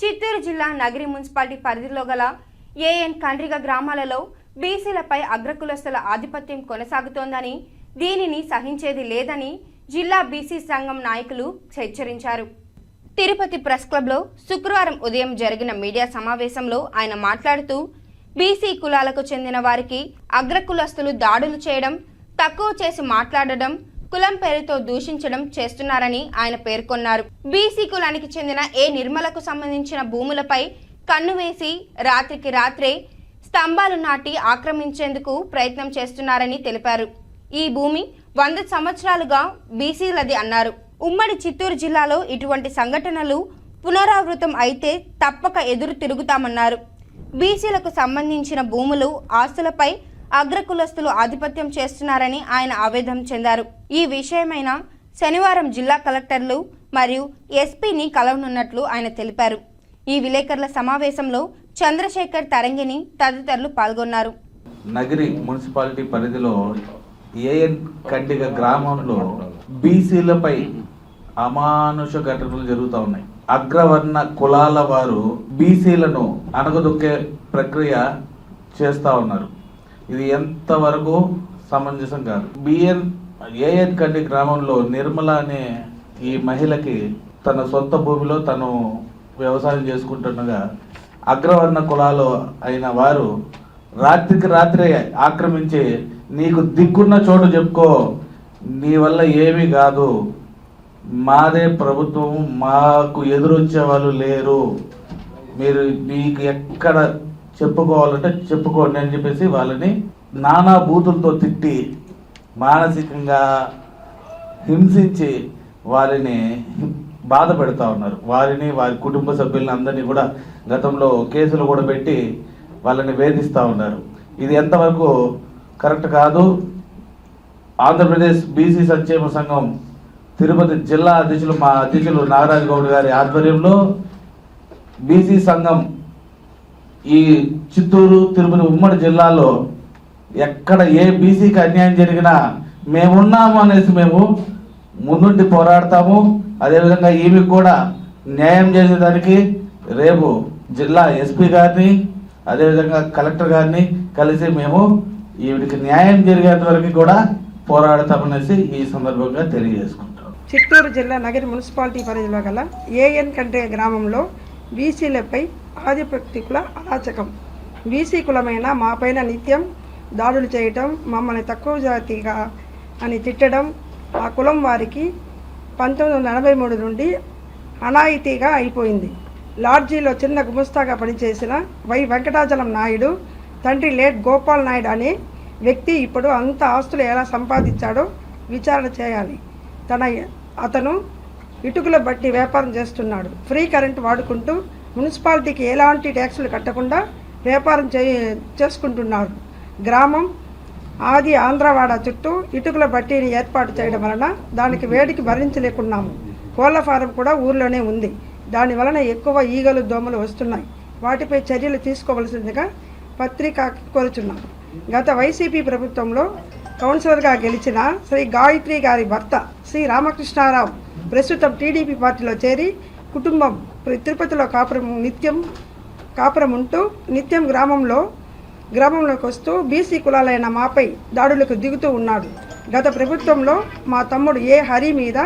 చిత్తూరు జిల్లా నగరి మున్సిపాలిటీ పరిధిలో గల ఏఎన్ కండ్రిగ గ్రామాలలో బీసీలపై అగ్రకులస్తుల ఆధిపత్యం కొనసాగుతోందని దీనిని సహించేది లేదని జిల్లా బీసీ సంఘం నాయకులు హెచ్చరించారు. తిరుపతి ప్రెస్ క్లబ్లో శుక్రవారం ఉదయం జరిగిన మీడియా సమావేశంలో ఆయన మాట్లాడుతూ బీసీ కులాలకు చెందిన వారికి అగ్రకులస్తులు దాడులు చేయడం తక్కువ చేసి మాట్లాడడం కులం పేరుతో దూషించడం చేస్తున్నారని ఆయన పేర్కొన్నారు. బీసీ కులానికి చెందిన ఏ నిర్మలకు సంబంధించిన భూములపై కన్ను వేసి రాత్రికి రాత్రే స్తంభాలు నాటి ఆక్రమించేందుకు ప్రయత్నం చేస్తున్నారని తెలిపారు. ఈ భూమి వంద సంవత్సరాలుగా బీసీలది అన్నారు. ఉమ్మడి చిత్తూరు జిల్లాలో ఇటువంటి సంఘటనలు పునరావృతం అయితే తప్పక ఎదురు తిరుగుతామన్నారు. బీసీలకు సంబంధించిన భూములు ఆస్తులపై అగ్రకులస్తులు ఆధిపత్యం చేస్తున్నారని ఆయన ఆవేదన చెందారు. ఈ విషయమైన శనివారం జిల్లా కలెక్టర్లు మరియు ఎస్పీని కలవనున్నట్లు ఆయన తెలిపారు. ఈ విలేకరుల సమావేశంలో చంద్రశేఖర్ తరంగిణి తదితరులు పాల్గొన్నారు. నగరి మున్సిపాలిటీ పరిధిలో ఏఎన్ కండిగ గ్రామంలో బీసీలపై అమానుష ఘటనలు జరుగుతూ ఉన్నాయి. అగ్రవర్ణ కులాల వారు బీసీలను అణగదొక్కే ప్రక్రియ చేస్తూ ఉన్నారు. ఇది ఎంతవరకు సమంజసం కాదు. బిఎన్ ఏఎన్ కండి గ్రామంలో నిర్మల అనే ఈ మహిళకి తన సొంత భూమిలో తను వ్యవసాయం చేసుకుంటుండగా అగ్రవర్ణ కులాలు అయిన వారు రాత్రికి రాత్రే ఆక్రమించి నీకు దిక్కున్న చోటు చెప్పుకో నీ వల్ల ఏమీ కాదు. మాదే ప్రభుత్వం మాకు ఎదురొచ్చే వాళ్ళు లేరు. మీరు మీకు ఎక్కడ చెప్పుకోవాలంటే చెప్పుకోండి అని చెప్పేసి వాళ్ళని నానా బూతులతో తిట్టి మానసికంగా హింసించి వారిని బాధ పెడతా ఉన్నారు. వారిని వారి కుటుంబ సభ్యులని అందరినీ కూడా గతంలో కేసులు కూడా పెట్టి వాళ్ళని వేధిస్తూ ఉన్నారు. ఇది ఎంతవరకు కరెక్ట్ కాదు. ఆంధ్రప్రదేశ్ బీసీ సంక్షేమ సంఘం తిరుపతి జిల్లా అధ్యక్షులు మా అధ్యక్షులు నాగరాజ్ గౌడ్ గారి ఆధ్వర్యంలో బీసీ సంఘం ఈ చిత్తూరు తిరుపతి ఉమ్మడి జిల్లాలో ఎక్కడ ఏ బీసీకి అన్యాయం జరిగినా మేమున్నాము అనేసి మేము ముందుండి పోరాడతాము. అదేవిధంగా ఈమె కూడా న్యాయం చేసేదానికి రేపు జిల్లా ఎస్పీ గారిని అదేవిధంగా కలెక్టర్ గారిని కలిసి మేము ఈవిడికి న్యాయం జరిగేంత వరకు కూడా పోరాడతామనేసి ఈ సందర్భంగా తెలియజేసుకుంటాం. చిత్తూరు జిల్లా నగరి మున్సిపాలిటీ పరిధిలో గల ఏఎన్ కంటే గ్రామంలో బీసీలపై ఆధిపత్యకుల అరాచకం. బీసీ కులమైన మాపైన నిత్యం దాడులు చేయటం మమ్మల్ని తక్కువ జాతిగా అని తిట్టడం ఆ కులం వారికి పంతొమ్మిది వందల ఎనభై మూడు నుండి అనాయితీగా అయిపోయింది. లాడ్జీలో చిన్న గుమస్తాగా పనిచేసిన వై వెంకటాచలం నాయుడు తండ్రి లేట్ గోపాల్ నాయుడు అనే వ్యక్తి ఇప్పుడు అంత ఆస్తులు ఎలా సంపాదించాడో విచారణ చేయాలి. తన అతను ఇటుకల బట్టి వ్యాపారం చేస్తున్నాడు. ఫ్రీ కరెంట్ వాడుకుంటూ మున్సిపాలిటీకి ఎలాంటి ట్యాక్సులు కట్టకుండా వ్యాపారం చే చేసుకుంటున్నారు గ్రామం ఆది ఆంధ్రవాడ చుట్టూ ఇటుకల బట్టీని ఏర్పాటు చేయడం వలన దానికి వేడికి భరించలేకున్నాము. కోళ్ళ ఫారం కూడా ఊర్లోనే ఉంది. దాని వలన ఎక్కువ ఈగలు దోమలు వస్తున్నాయి. వాటిపై చర్యలు తీసుకోవలసిందిగా పత్రిక కోరుచున్నాం. గత వైసీపీ ప్రభుత్వంలో కౌన్సిలర్గా గెలిచిన శ్రీ గాయత్రి గారి భర్త శ్రీ రామకృష్ణారావు ప్రస్తుతం టీడీపీ పార్టీలో చేరి కుటుంబం తిరుపతిలో కాపురం నిత్యం కాపురం ఉంటూ నిత్యం గ్రామంలో గ్రామంలోకి వస్తూ బీసీ కులాలైన మాపై దాడులకు దిగుతూ ఉన్నాడు. గత ప్రభుత్వంలో మా తమ్ముడు ఏ హరి మీద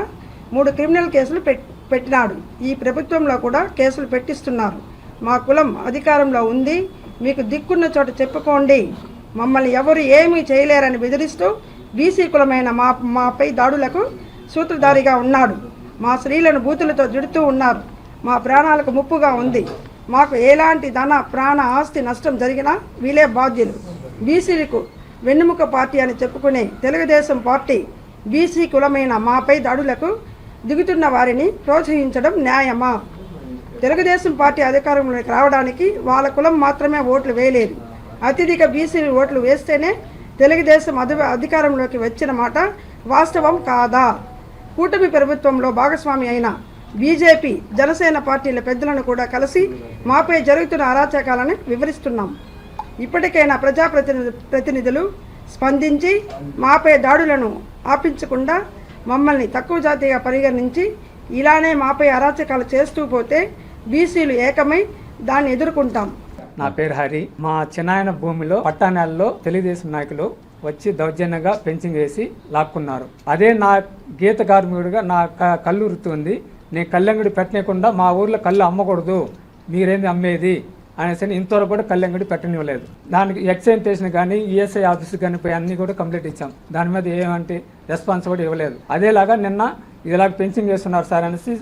మూడు క్రిమినల్ కేసులు పెట్ పెట్టినాడు. ఈ ప్రభుత్వంలో కూడా కేసులు పెట్టిస్తున్నారు. మా కులం అధికారంలో ఉంది. మీకు దిక్కున్న చోట చెప్పుకోండి. మమ్మల్ని ఎవరు ఏమీ చేయలేరని బెదిరిస్తూ బీసీ కులమైన మా మాపై దాడులకు సూత్రధారిగా ఉన్నాడు. మా స్త్రీలను బూతులతో జుడుతూ ఉన్నారు. మా ప్రాణాలకు ముప్పుగా ఉంది. మాకు ఎలాంటి ధన ప్రాణ ఆస్తి నష్టం జరిగినా వీలే బాధ్యులు. బీసీలకు వెన్నుముక పార్టీ అని చెప్పుకునే తెలుగుదేశం పార్టీ బీసీ కులమైన మాపై దాడులకు దిగుతున్న వారిని ప్రోత్సహించడం న్యాయమా? తెలుగుదేశం పార్టీ అధికారంలోకి రావడానికి వాళ్ళ కులం మాత్రమే ఓట్లు వేయలేదు. అత్యధిక బీసీ ఓట్లు వేస్తేనే తెలుగుదేశం అధి అధికారంలోకి వచ్చిన మాట వాస్తవం కాదా? కూటమి ప్రభుత్వంలో భాగస్వామి అయిన బీజేపీ జనసేన పార్టీల పెద్దలను కూడా కలిసి మాపై జరుగుతున్న అరాచకాలను వివరిస్తున్నాం. ఇప్పటికైనా ప్రజాప్రతినిధి ప్రతినిధులు స్పందించి మాపై దాడులను ఆపించకుండా మమ్మల్ని తక్కువ జాతిగా పరిగణించి ఇలానే మాపై అరాచకాలు చేస్తూ పోతే బీసీలు ఏకమై దాన్ని ఎదుర్కొంటాం. నా పేరు హరి. మా చిన్నాయన భూమిలో పట్టాణాల్లో తెలుగుదేశం నాయకులు వచ్చి దౌర్జన్యంగా పెంచింగ్ వేసి లాక్కున్నారు. అదే నా గీత కార్మికుడిగా నా క- కళ్ళు వృత్తి ఉంది నేను కళ్ళంగడి పెట్టనీయకుండా మా ఊర్లో కళ్ళు అమ్మకూడదు. మీరేంది అమ్మేది? అనేసి అని ఇంతవరకు కూడా కళ్ళంగడి పెట్టనివ్వలేదు దానికి ఎక్సైటేషన్ కానీ ఈఎస్ఐ ఆఫీస్ కానీ పోయి అన్ని కూడా కంప్లీట్ ఇచ్చాం. దాని మీద ఏమంటే రెస్పాన్స్ కూడా ఇవ్వలేదు. అదేలాగా నిన్న ఇలాగ పెంచింగ్ చేస్తున్నారు సార్ అనేసి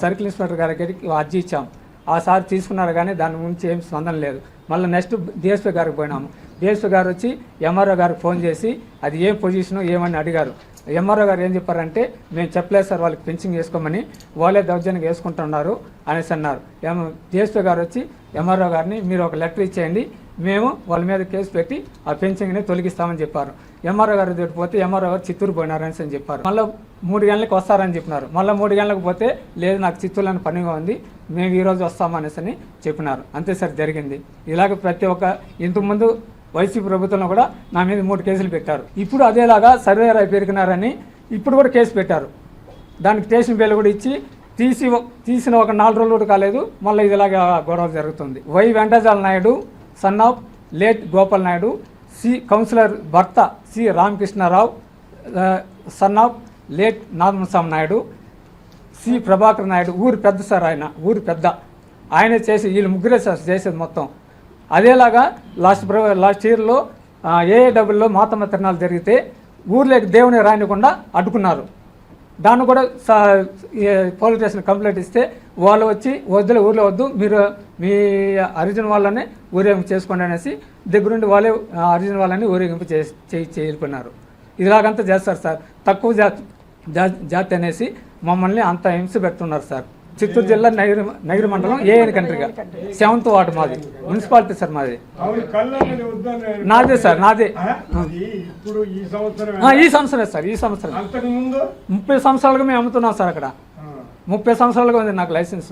సర్కిల్ ఇన్స్పెక్టర్ గారి దగ్గరికి అర్జీ ఇచ్చాం. ఆ సార్ తీసుకున్నారు కానీ దాని గురించి ఏం స్పందన లేదు. మళ్ళీ నెక్స్ట్ డిఎస్పీ గారికి పోయినాము. డిఎస్పీ గారు వచ్చి ఎంఆర్ఓ గారికి ఫోన్ చేసి అది ఏ పొజిషను ఏమని అడిగారు? ఎంఆర్ఓ గారు ఏం చెప్పారంటే మేము చెప్పలేదు సార్ వాళ్ళకి పెన్షన్ వేసుకోమని వాళ్ళే దౌర్జన్యం వేసుకుంటున్నారు అనేసి అన్నారు. ఎం డిఎస్పీ గారు వచ్చి ఎంఆర్ఓ గారిని మీరు ఒక లెటర్ ఇచ్చేయండి మేము వాళ్ళ మీద కేసు పెట్టి ఆ పెన్షన్ని తొలగిస్తామని చెప్పారు. ఎంఆర్ఓ గారు దగ్గరికి పోతే ఎంఆర్ఓ గారు చిత్తూరు పోయినారని అని చెప్పారు. మళ్ళీ మూడు గంటలకు వస్తారని చెప్పినారు. మళ్ళీ మూడు గంటలకు పోతే లేదు నాకు చిత్తూరులోని పనిగా ఉంది మేము ఈరోజు వస్తామనేసి అని చెప్పినారు. అంతే సార్ జరిగింది. ఇలాగ ప్రతి ఒక్క ఇంతకుముందు వైసీపీ ప్రభుత్వంలో కూడా నా మీద మూడు కేసులు పెట్టారు. ఇప్పుడు అదేలాగా సర్వేరా పేర్కొన్నారని ఇప్పుడు కూడా కేసు పెట్టారు. దానికి స్టేషన్ బెయిల్ కూడా ఇచ్చి తీసి తీసిన ఒక నాలుగు రోజులు కూడా కాలేదు. మళ్ళీ ఇదిలాగా గొడవ జరుగుతుంది. Y Ventajala Naidu son of late Gopal Naidu C councillor భర్త C Ramakrishnarao son of late Nagamaswamy Naidu C Prabhakar Naidu ఊరు పెద్ద సార్ ఆయన ఊరు పెద్ద. ఆయన చేసి వీళ్ళు ముగ్గురే సార్ చేసేది మొత్తం. అదేలాగా లాస్ట్ లాస్ట్ ఇయర్లో ఏఏడబ్ల్యూలో మాతమ్మ తిరణాలు జరిగితే ఊర్లోకి దేవుని రానికుండా అడ్డుకున్నారు. దాన్ని కూడా సా పోలీస్ స్టేషన్ కంప్లైంట్ ఇస్తే వాళ్ళు వచ్చి వద్దులే ఊర్లో వద్దు మీరు మీ అరిజిన్ వాళ్ళని ఊరేగింపు చేసుకోండి అనేసి దగ్గరుండి వాళ్ళే అరిజిన్ వాళ్ళని ఊరేగింపు చేసి చేరుకున్నారు ఇలాగంతా చేస్తారు సార్. తక్కువ జాతి జా- జాతి అనేసి మమ్మల్ని అంత హింస పెడుతున్నారు సార్. చిత్తూరు జిల్లా నగిరి నగిరి మండలం ఏఎన్ కంట్రీగా. సెవెంత్ వార్డు మాది. మున్సిపాలిటీ సార్ మాది. నాదే సార్ నాదే. ఈ సంవత్సరం ఆ, ఈ సంవత్సరమే సార్ ఈ సంవత్సరం అంతకు ముందు ముప్పై సంవత్సరాలుగా మేము అమ్ముతున్నాం సార్ అక్కడ. ముప్పై సంవత్సరాలుగా ఉంది నాకు లైసెన్స్.